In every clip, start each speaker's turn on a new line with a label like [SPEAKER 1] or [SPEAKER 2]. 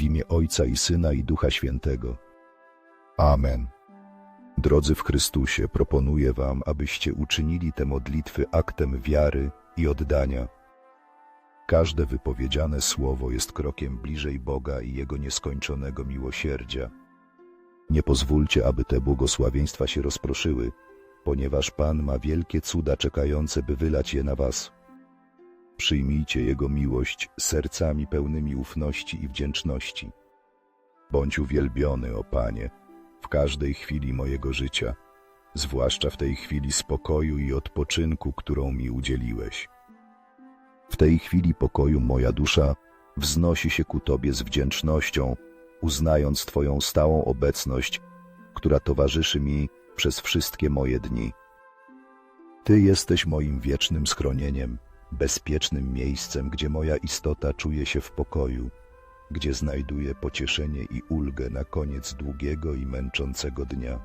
[SPEAKER 1] W imię Ojca i Syna i Ducha Świętego. Amen. Drodzy w Chrystusie, proponuję Wam, abyście uczynili te modlitwy aktem wiary i oddania. Każde wypowiedziane słowo jest krokiem bliżej Boga i Jego nieskończonego miłosierdzia. Nie pozwólcie, aby te błogosławieństwa się rozproszyły, ponieważ Pan ma wielkie cuda czekające, by wylać je na Was. Przyjmijcie Jego miłość sercami pełnymi ufności i wdzięczności. Bądź uwielbiony, o Panie, w każdej chwili mojego życia, zwłaszcza w tej chwili spokoju i odpoczynku, którą mi udzieliłeś. W tej chwili pokoju moja dusza wznosi się ku Tobie z wdzięcznością, uznając Twoją stałą obecność, która towarzyszy mi przez wszystkie moje dni. Ty jesteś moim wiecznym schronieniem, bezpiecznym miejscem, gdzie moja istota czuje się w pokoju, gdzie znajduje pocieszenie i ulgę na koniec długiego i męczącego dnia.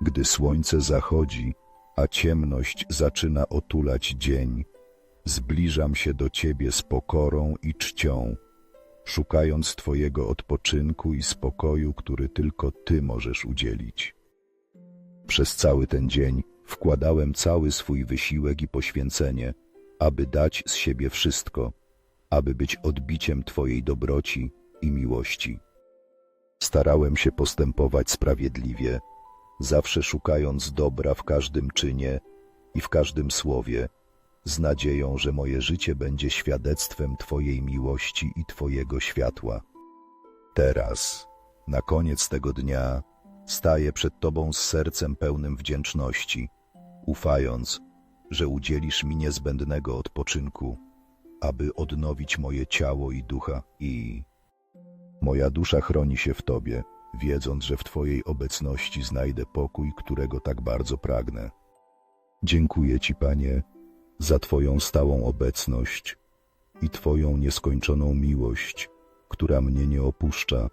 [SPEAKER 1] Gdy słońce zachodzi, a ciemność zaczyna otulać dzień, zbliżam się do Ciebie z pokorą i czcią, szukając Twojego odpoczynku i spokoju, który tylko Ty możesz udzielić. Przez cały ten dzień wkładałem cały swój wysiłek i poświęcenie, aby dać z siebie wszystko, aby być odbiciem Twojej dobroci i miłości. Starałem się postępować sprawiedliwie, zawsze szukając dobra w każdym czynie i w każdym słowie, z nadzieją, że moje życie będzie świadectwem Twojej miłości i Twojego światła. Teraz, na koniec tego dnia, staję przed Tobą z sercem pełnym wdzięczności, ufając, że udzielisz mi niezbędnego odpoczynku, aby odnowić moje ciało i ducha i... Moja dusza chroni się w Tobie, wiedząc, że w Twojej obecności znajdę pokój, którego tak bardzo pragnę. Dziękuję Ci, Panie, za Twoją stałą obecność i Twoją nieskończoną miłość, która mnie nie opuszcza,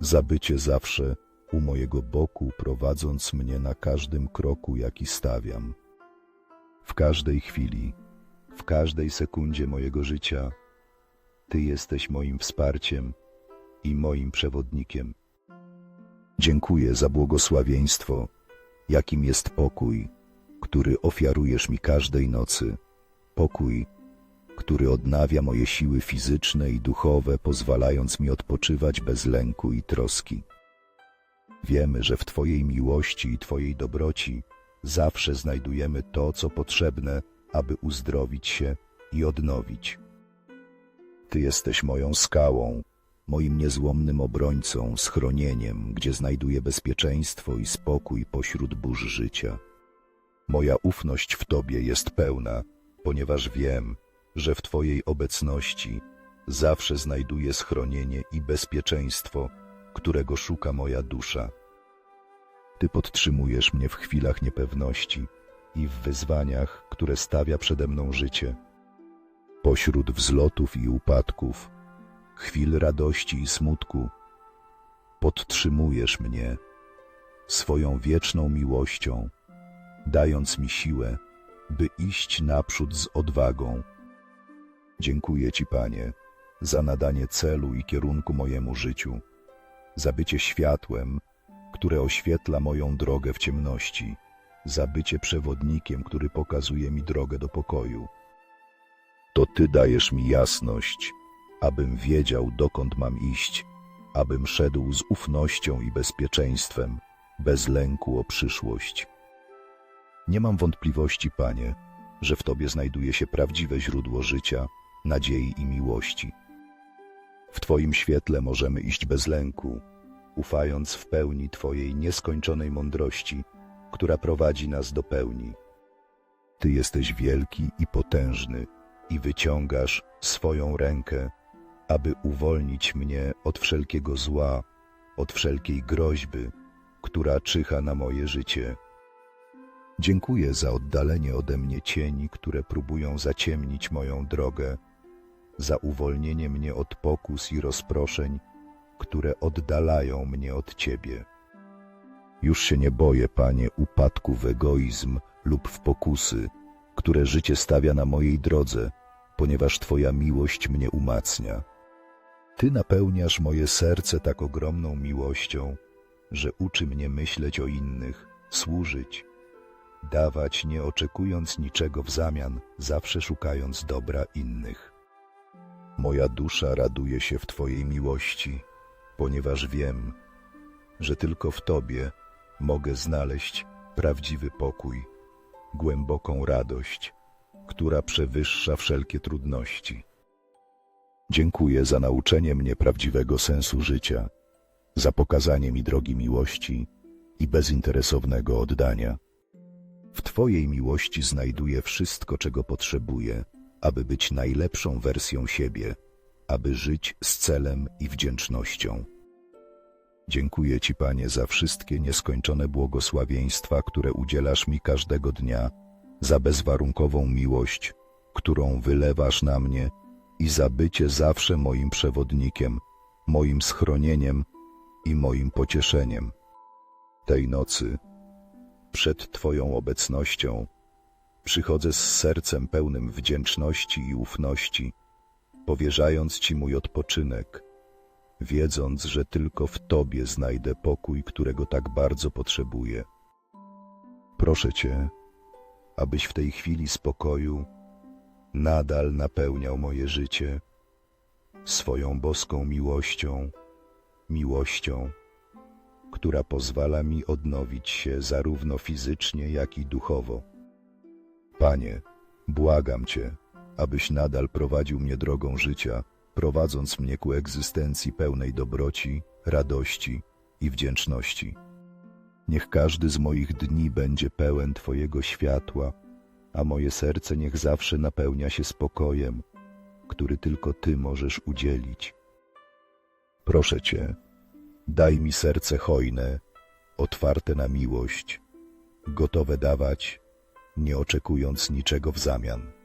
[SPEAKER 1] za bycie zawsze u mojego boku, prowadząc mnie na każdym kroku, jaki stawiam. W każdej chwili, w każdej sekundzie mojego życia, Ty jesteś moim wsparciem i moim przewodnikiem. Dziękuję za błogosławieństwo, jakim jest pokój, który ofiarujesz mi każdej nocy, pokój, który odnawia moje siły fizyczne i duchowe, pozwalając mi odpoczywać bez lęku i troski. Wiemy, że w Twojej miłości i Twojej dobroci zawsze znajdujemy to, co potrzebne, aby uzdrowić się i odnowić. Ty jesteś moją skałą, moim niezłomnym obrońcą, schronieniem, gdzie znajduję bezpieczeństwo i spokój pośród burz życia. Moja ufność w Tobie jest pełna, ponieważ wiem, że w Twojej obecności zawsze znajduję schronienie i bezpieczeństwo, którego szuka moja dusza. Ty podtrzymujesz mnie w chwilach niepewności i w wyzwaniach, które stawia przede mną życie. Pośród wzlotów i upadków, chwil radości i smutku, podtrzymujesz mnie swoją wieczną miłością, dając mi siłę, by iść naprzód z odwagą. Dziękuję Ci, Panie, za nadanie celu i kierunku mojemu życiu, za bycie światłem, które oświetla moją drogę w ciemności, za bycie przewodnikiem, który pokazuje mi drogę do pokoju. To Ty dajesz mi jasność, abym wiedział, dokąd mam iść, abym szedł z ufnością i bezpieczeństwem, bez lęku o przyszłość. Nie mam wątpliwości, Panie, że w Tobie znajduje się prawdziwe źródło życia, nadziei i miłości. W Twoim świetle możemy iść bez lęku, ufając w pełni Twojej nieskończonej mądrości, która prowadzi nas do pełni. Ty jesteś wielki i potężny i wyciągasz swoją rękę, aby uwolnić mnie od wszelkiego zła, od wszelkiej groźby, która czyha na moje życie. Dziękuję za oddalenie ode mnie cieni, które próbują zaciemnić moją drogę, za uwolnienie mnie od pokus i rozproszeń, które oddalają mnie od Ciebie. Już się nie boję, Panie, upadku w egoizm lub w pokusy, które życie stawia na mojej drodze, ponieważ Twoja miłość mnie umacnia. Ty napełniasz moje serce tak ogromną miłością, że uczy mnie myśleć o innych, służyć, dawać nie oczekując niczego w zamian, zawsze szukając dobra innych. Moja dusza raduje się w Twojej miłości, ponieważ wiem, że tylko w Tobie mogę znaleźć prawdziwy pokój, głęboką radość, która przewyższa wszelkie trudności. Dziękuję za nauczenie mnie prawdziwego sensu życia, za pokazanie mi drogi miłości i bezinteresownego oddania. W Twojej miłości znajduję wszystko, czego potrzebuję, aby być najlepszą wersją siebie, aby żyć z celem i wdzięcznością. Dziękuję Ci, Panie, za wszystkie nieskończone błogosławieństwa, które udzielasz mi każdego dnia, za bezwarunkową miłość, którą wylewasz na mnie i za bycie zawsze moim przewodnikiem, moim schronieniem i moim pocieszeniem. Tej nocy, przed Twoją obecnością, przychodzę z sercem pełnym wdzięczności i ufności, powierzając Ci mój odpoczynek, wiedząc, że tylko w Tobie znajdę pokój, którego tak bardzo potrzebuję. Proszę Cię, abyś w tej chwili spokoju nadal napełniał moje życie swoją boską miłością, miłością, która pozwala mi odnowić się zarówno fizycznie, jak i duchowo. Panie, błagam Cię, abyś nadal prowadził mnie drogą życia, prowadząc mnie ku egzystencji pełnej dobroci, radości i wdzięczności. Niech każdy z moich dni będzie pełen Twojego światła, a moje serce niech zawsze napełnia się spokojem, który tylko Ty możesz udzielić. Proszę Cię, daj mi serce hojne, otwarte na miłość, gotowe dawać, nie oczekując niczego w zamian.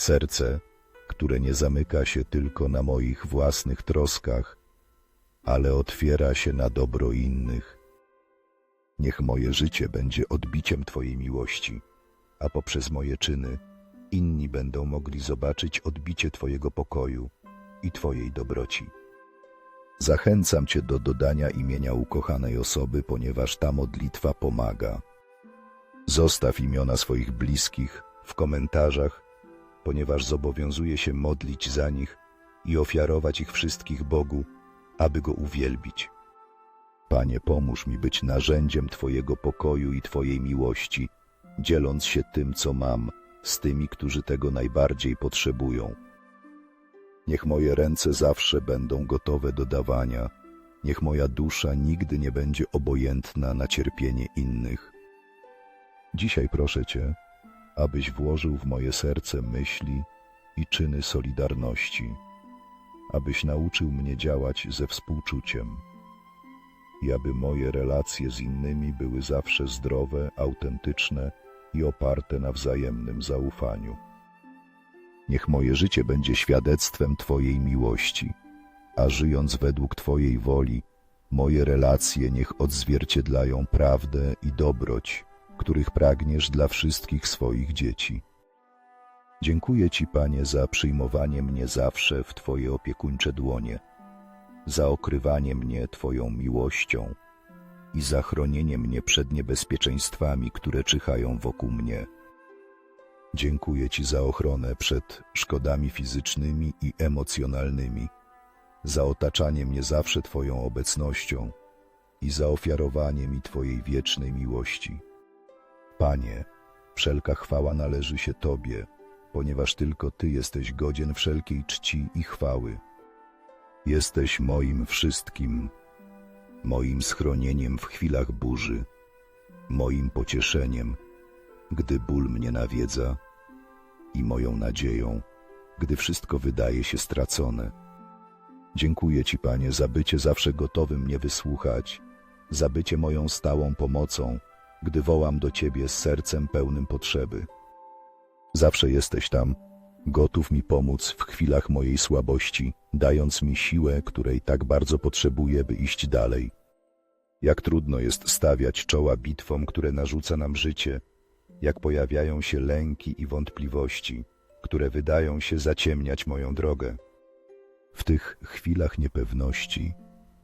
[SPEAKER 1] Serce, które nie zamyka się tylko na moich własnych troskach, ale otwiera się na dobro innych. Niech moje życie będzie odbiciem Twojej miłości, a poprzez moje czyny inni będą mogli zobaczyć odbicie Twojego pokoju i Twojej dobroci. Zachęcam Cię do dodania imienia ukochanej osoby, ponieważ ta modlitwa pomaga. Zostaw imiona swoich bliskich w komentarzach, ponieważ zobowiązuję się modlić za nich i ofiarować ich wszystkich Bogu, aby Go uwielbić. Panie, pomóż mi być narzędziem Twojego pokoju i Twojej miłości, dzieląc się tym, co mam, z tymi, którzy tego najbardziej potrzebują. Niech moje ręce zawsze będą gotowe do dawania, niech moja dusza nigdy nie będzie obojętna na cierpienie innych. Dzisiaj proszę Cię, abyś włożył w moje serce myśli i czyny solidarności, abyś nauczył mnie działać ze współczuciem i aby moje relacje z innymi były zawsze zdrowe, autentyczne i oparte na wzajemnym zaufaniu. Niech moje życie będzie świadectwem Twojej miłości, a żyjąc według Twojej woli, moje relacje niech odzwierciedlają prawdę i dobroć, których pragniesz dla wszystkich swoich dzieci. Dziękuję Ci, Panie, za przyjmowanie mnie zawsze w Twoje opiekuńcze dłonie, za okrywanie mnie Twoją miłością i za chronienie mnie przed niebezpieczeństwami, które czyhają wokół mnie. Dziękuję Ci za ochronę przed szkodami fizycznymi i emocjonalnymi, za otaczanie mnie zawsze Twoją obecnością i za ofiarowanie mi Twojej wiecznej miłości. Panie, wszelka chwała należy się Tobie, ponieważ tylko Ty jesteś godzien wszelkiej czci i chwały. Jesteś moim wszystkim, moim schronieniem w chwilach burzy, moim pocieszeniem, gdy ból mnie nawiedza i moją nadzieją, gdy wszystko wydaje się stracone. Dziękuję Ci, Panie, za bycie zawsze gotowym mnie wysłuchać, za bycie moją stałą pomocą, gdy wołam do Ciebie z sercem pełnym potrzeby. Zawsze jesteś tam, gotów mi pomóc w chwilach mojej słabości, dając mi siłę, której tak bardzo potrzebuję, by iść dalej. Jak trudno jest stawiać czoła bitwom, które narzuca nam życie, jak pojawiają się lęki i wątpliwości, które wydają się zaciemniać moją drogę. W tych chwilach niepewności,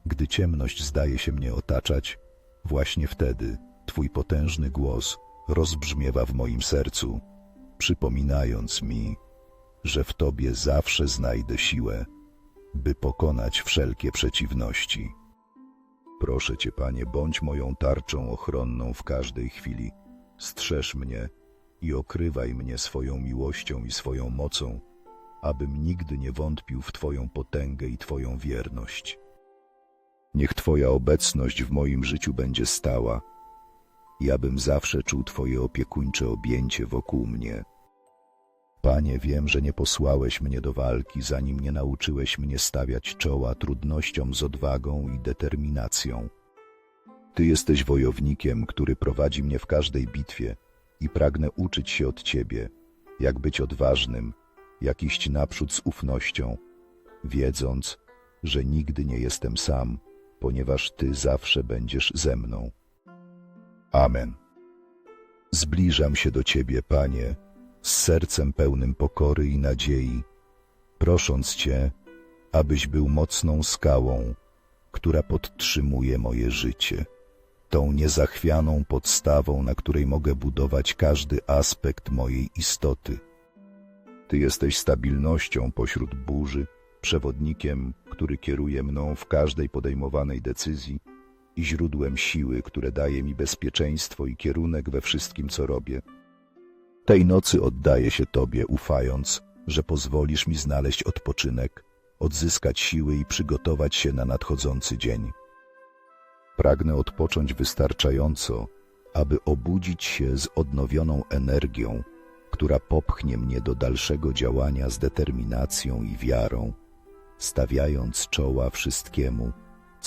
[SPEAKER 1] gdy ciemność zdaje się mnie otaczać, właśnie wtedy Twój potężny głos rozbrzmiewa w moim sercu, przypominając mi, że w Tobie zawsze znajdę siłę, by pokonać wszelkie przeciwności. Proszę Cię, Panie, bądź moją tarczą ochronną w każdej chwili. Strzeż mnie i okrywaj mnie swoją miłością i swoją mocą, abym nigdy nie wątpił w Twoją potęgę i Twoją wierność. Niech Twoja obecność w moim życiu będzie stała, i abym zawsze czuł Twoje opiekuńcze objęcie wokół mnie. Panie, wiem, że nie posłałeś mnie do walki, zanim nie nauczyłeś mnie stawiać czoła trudnościom z odwagą i determinacją. Ty jesteś wojownikiem, który prowadzi mnie w każdej bitwie i pragnę uczyć się od Ciebie, jak być odważnym, jak iść naprzód z ufnością, wiedząc, że nigdy nie jestem sam, ponieważ Ty zawsze będziesz ze mną. Amen. Zbliżam się do Ciebie, Panie, z sercem pełnym pokory i nadziei, prosząc Cię, abyś był mocną skałą, która podtrzymuje moje życie, tą niezachwianą podstawą, na której mogę budować każdy aspekt mojej istoty. Ty jesteś stabilnością pośród burzy, przewodnikiem, który kieruje mną w każdej podejmowanej decyzji i źródłem siły, które daje mi bezpieczeństwo i kierunek we wszystkim, co robię. Tej nocy oddaję się Tobie, ufając, że pozwolisz mi znaleźć odpoczynek, odzyskać siły i przygotować się na nadchodzący dzień. Pragnę odpocząć wystarczająco, aby obudzić się z odnowioną energią, która popchnie mnie do dalszego działania z determinacją i wiarą, stawiając czoła wszystkiemu,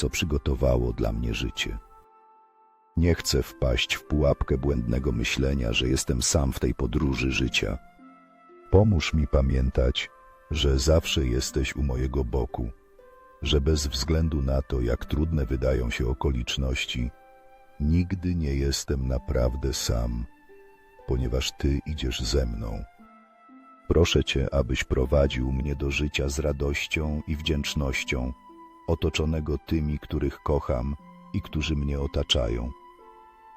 [SPEAKER 1] co przygotowało dla mnie życie. Nie chcę wpaść w pułapkę błędnego myślenia, że jestem sam w tej podróży życia. Pomóż mi pamiętać, że zawsze jesteś u mojego boku, że bez względu na to, jak trudne wydają się okoliczności, nigdy nie jestem naprawdę sam, ponieważ Ty idziesz ze mną. Proszę Cię, abyś prowadził mnie do życia z radością i wdzięcznością, otoczonego tymi, których kocham i którzy mnie otaczają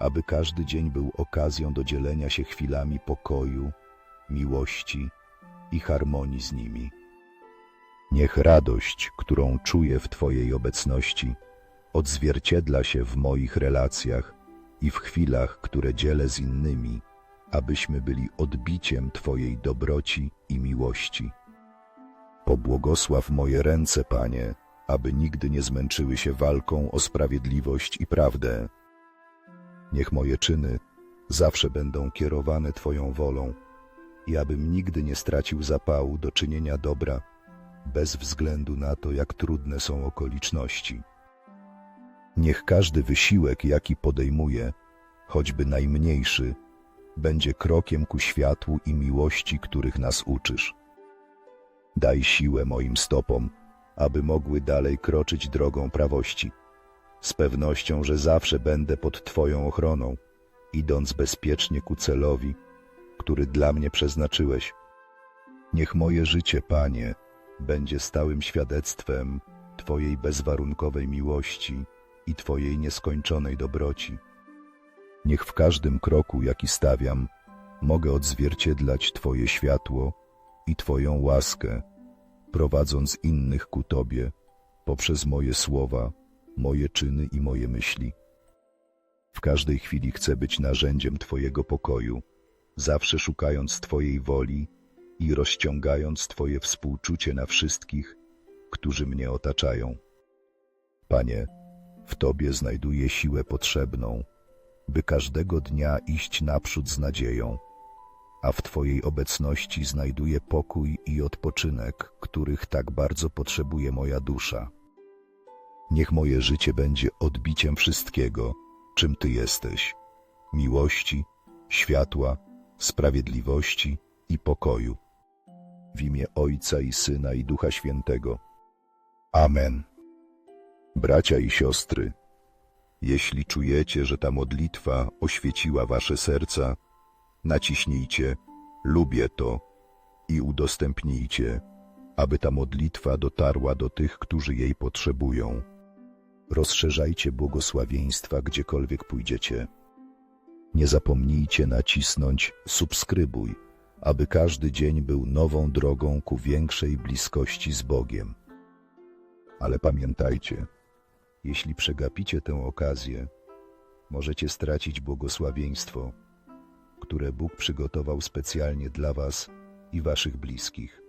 [SPEAKER 1] aby każdy dzień był okazją do dzielenia się chwilami pokoju, miłości i harmonii z nimi. Niech radość, którą czuję w Twojej obecności, odzwierciedla się w moich relacjach i w chwilach, które dzielę z innymi, abyśmy byli odbiciem Twojej dobroci i miłości. Pobłogosław moje ręce, Panie, aby nigdy nie zmęczyły się walką o sprawiedliwość i prawdę. Niech moje czyny zawsze będą kierowane Twoją wolą i abym nigdy nie stracił zapału do czynienia dobra, bez względu na to, jak trudne są okoliczności. Niech każdy wysiłek, jaki podejmuję, choćby najmniejszy, będzie krokiem ku światłu i miłości, których nas uczysz. Daj siłę moim stopom, aby mogły dalej kroczyć drogą prawości z pewnością, że zawsze będę pod Twoją ochroną, idąc bezpiecznie ku celowi, który dla mnie przeznaczyłeś. Niech moje życie, Panie, będzie stałym świadectwem Twojej bezwarunkowej miłości i Twojej nieskończonej dobroci. Niech w każdym kroku, jaki stawiam, mogę odzwierciedlać Twoje światło i Twoją łaskę, prowadząc innych ku Tobie poprzez moje słowa moje czyny i moje myśli. W każdej chwili chcę być narzędziem Twojego pokoju, zawsze szukając Twojej woli i rozciągając Twoje współczucie na wszystkich, którzy mnie otaczają. Panie, w Tobie znajduję siłę potrzebną, by każdego dnia iść naprzód z nadzieją, a w Twojej obecności znajduję pokój i odpoczynek, których tak bardzo potrzebuje moja dusza. Niech moje życie będzie odbiciem wszystkiego, czym Ty jesteś miłości, światła, sprawiedliwości i pokoju. W imię Ojca i Syna i Ducha Świętego. Amen. Bracia i siostry, jeśli czujecie, że ta modlitwa oświeciła wasze serca, naciśnijcie lubię to i udostępnijcie, aby ta modlitwa dotarła do tych, którzy jej potrzebują. Rozszerzajcie błogosławieństwa gdziekolwiek pójdziecie. Nie zapomnijcie nacisnąć subskrybuj, aby każdy dzień był nową drogą ku większej bliskości z Bogiem. Ale pamiętajcie, jeśli przegapicie tę okazję, możecie stracić błogosławieństwo, które Bóg przygotował specjalnie dla Was i Waszych bliskich.